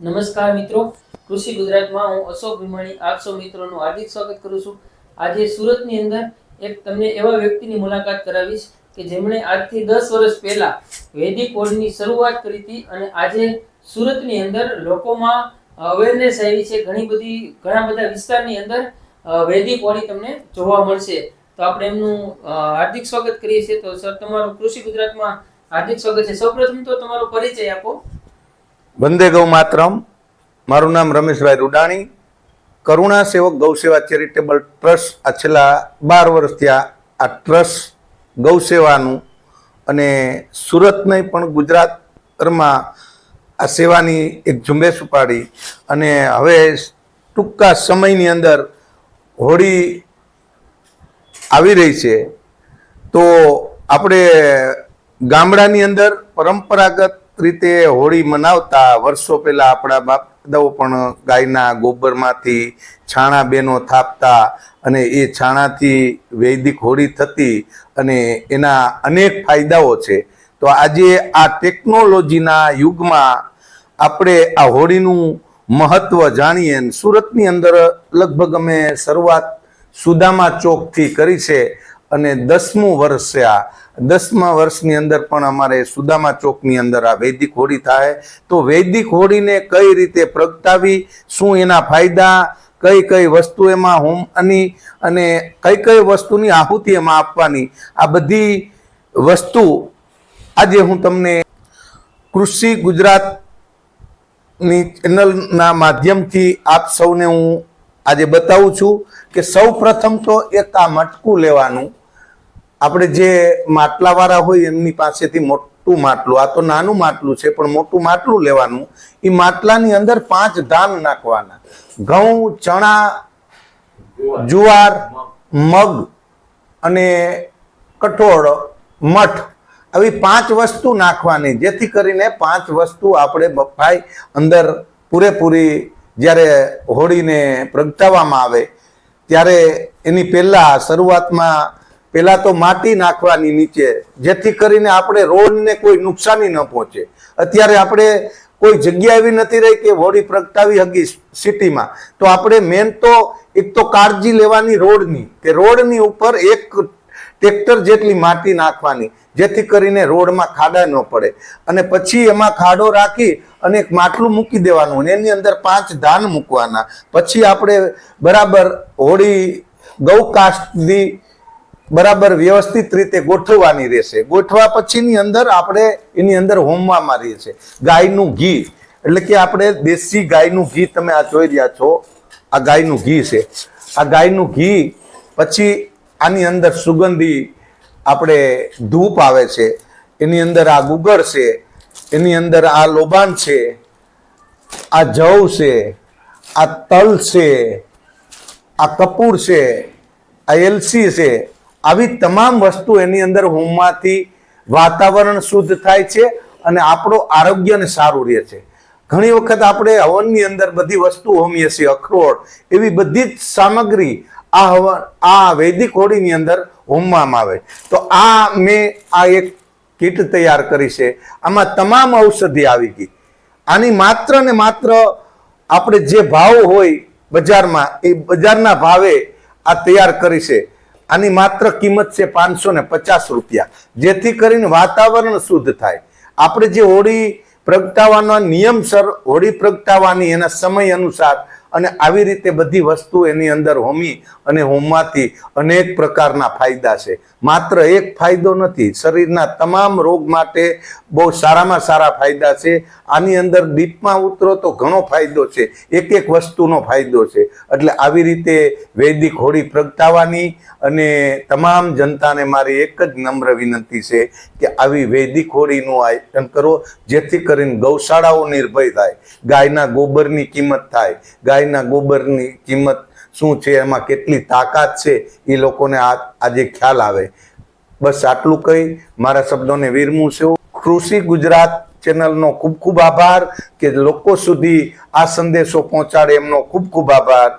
નમસ્કાર મિત્રો. કૃષિ ગુજરાતમાં હું અશોક ભીમાણી આપ સૌ મિત્રોનું હાર્દિક સ્વાગત કરું છું. આજે સુરતની અંદર એક તમને એવા વ્યક્તિની મુલાકાત કરાવીશ કે જેમણે આજથી દસ વર્ષ પહેલા વૈદિક ઓળની શરૂઆત કરી હતી અને આજે સુરતની અંદર લોકોમાં અવેરનેસ આવી છે. ઘણી બધી, ઘણા બધા વિસ્તારની અંદર વૈદિક હોળી તમને જોવા મળશે. તો આપણે એમનું હાર્દિક સ્વાગત કરીએ છીએ. તો સર, તમારું કૃષિ ગુજરાતમાં હાર્દિક સ્વાગત છે. સૌપ્રથમ તો તમારો પરિચય આપો. વંદે ગૌ માતરમ. મારું નામ રમેશભાઈ રૂડાણી. કરુણા સેવક ગૌસેવા ચેરિટેબલ ટ્રસ્ટ આ છેલ્લા બાર વર્ષથી આ ટ્રસ્ટ ગૌસેવાનું અને સુરત નહીં પણ ગુજરાતમાં આ સેવાની એક ઝુંબેશ ઉપાડી અને હવે ટૂંકા સમયની અંદર હોળી આવી રહી છે. તો આપણે ગામડાની અંદર પરંપરાગત રીતે હોળી મનાવતા વર્ષો પહેલા આપણા બાપ દાદાઓ પણ ગાયના ગોબરમાંથી છાણા બેનો થાપતા અને એ છાણાથી વૈદિક હોળી થતી અને એના અનેક ફાયદાઓ છે. તો આજે આ ટેકનોલોજીના યુગમાં આપણે આ હોળીનું મહત્વ જાણીએ સુરતની અંદર લગભગ અમે શરૂઆત સુદામા ચોકથી કરી છે. અને દસમું વર્ષ છે આ. દસમા વર્ષની અંદર પણ અમારે સુદામા ચોકની અંદર આ વૈદિક હોળી થાય. તો વૈદિક હોળીને કઈ રીતે પ્રગટાવી, શું એના ફાયદા, કઈ કઈ વસ્તુ એમાં હોમ અને અને કઈ કઈ વસ્તુની આહુતિ એમાં આપવાની. આ બધી વસ્તુ આજે હું તમને કૃષિ ગુજરાતની ચેનલના માધ્યમથી આપ સૌને હું આજે બતાવું છું કે સૌ પ્રથમ તો એક આ મટકું લેવાનું. આપણે જે માટલાવાળા હોય એમની પાસેથી મોટું માટલું, આ તો નાનું માટલું છે, પણ મોટું માટલું લેવાનું. એ માટલાની અંદર પાંચ ધાન નાખવાના. ઘઉં, ચણા, જુવાર, મગ અને કઠોળ, મઠ. આવી પાંચ વસ્તુ નાખવાની, જેથી કરીને પાંચ વસ્તુ આપણે બફાઈ અંદર પૂરેપૂરી જ્યારે હોળીને પ્રગટાવવામાં આવે, ત્યારે એની પહેલાં શરૂઆતમાં પહેલાં તો માટી નાખવાની નીચે, જેથી કરીને આપણે રોડને કોઈ નુકસાની ન પહોંચે. અત્યારે આપણે કોઈ જગ્યા એવી નથી રહી કે હોળી પ્રગટાવી હગી સિટીમાં. તો આપણે મેન તો, એક તો કાળજી લેવાની રોડની, કે રોડની ઉપર એક ટ્રેક્ટર જેટલી માટી નાખવાની. જેથી કરીને રોડમાં ખાડા ન પડે. અને પછી એમાં ખાડો રાખી અને એક માટલું મૂકી દેવાનું અને એની અંદર પાંચ ધાન મૂકવાના. પછી આપણે બરાબર હોળી ગૌકાસ્ટની બરાબર વ્યવસ્થિત રીતે ગોઠવવાની રહેશે. ગોઠવા પછીની અંદર આપણે એની અંદર હોમવા મારીએ છીએ ગાયનું ઘી. એટલે કે આપણે દેશી ગાયનું ઘી તમે આ જોઈ રહ્યા છો. આ ગાયનું ઘી છે. આ ગાયનું ઘી પછી આની અંદર સુગંધી આપણે ધૂપ આવે છે, એની અંદર આ ગુગળ છે, એની અંદર આ લોબાન છે, આ જવ છે, આ તલ છે, આ કપૂર છે, આ એલસી છે, આવી તમામ વસ્તુ એની અંદર હોમમાંથી વાતાવરણ શુદ્ધ થાય છે અને આપણું આરોગ્યને સારું રહે છે. ઘણી વખત આપણે હવનની અંદર બધી વસ્તુ હોમીએ છીએ, અખરોટ, એવી બધી જ સામગ્રી આ હવન આ વૈદિક હોળીની અંદર હોમવામાં આવે. તો આ મેં આ એક કીટ તૈયાર કરી છે. આમાં તમામ ઔષધિ આવી ગઈ. આની માત્ર ને માત્ર આપણે જે ભાવ હોય બજારમાં, એ બજારના ભાવે આ તૈયાર કરી છે. આની માત્ર કિંમત છે પાંચસો ને પચાસ રૂપિયા. જેથી કરીને વાતાવરણ શુદ્ધ થાય. આપણે જે હોળી પ્રગટાવવાનો નિયમસર હોળી પ્રગટાવવાની એના સમય અનુસાર અને આવી રીતે બધી વસ્તુ એની અંદર હોમી અને હોમવાથી અનેક પ્રકારના ફાયદા છે. માત્ર એક ફાયદો નથી, શરીરના તમામ રોગ માટે બહુ સારામાં સારા ફાયદા છે. આની અંદર ડીપમાં ઉતરો તો ઘણો ફાયદો છે, એક એક વસ્તુનો ફાયદો છે. એટલે આવી રીતે વૈદિક હોળી પ્રગટાવવાની અને તમામ જનતાને મારી એક જ નમ્ર વિનંતી છે કે આવી વૈદિક હોળીનું આયોજન કરો, જેથી કરીને ગૌશાળાઓ નિર્ભય થાય, ગાયના ગોબરની કિંમત થાય ગાયના ગોબરની કિંમત શું છે, એમાં કેટલી તાકાત છે, એ લોકોને આજે ખ્યાલ આવે. બસ આટલું કહી મારા શબ્દોને વિરમું છું. કૃષિ ગુજરાત ચેનલનો ખૂબ ખૂબ આભાર કે લોકો સુધી આ સંદેશો પહોંચાડે એમનો ખૂબ ખૂબ આભાર.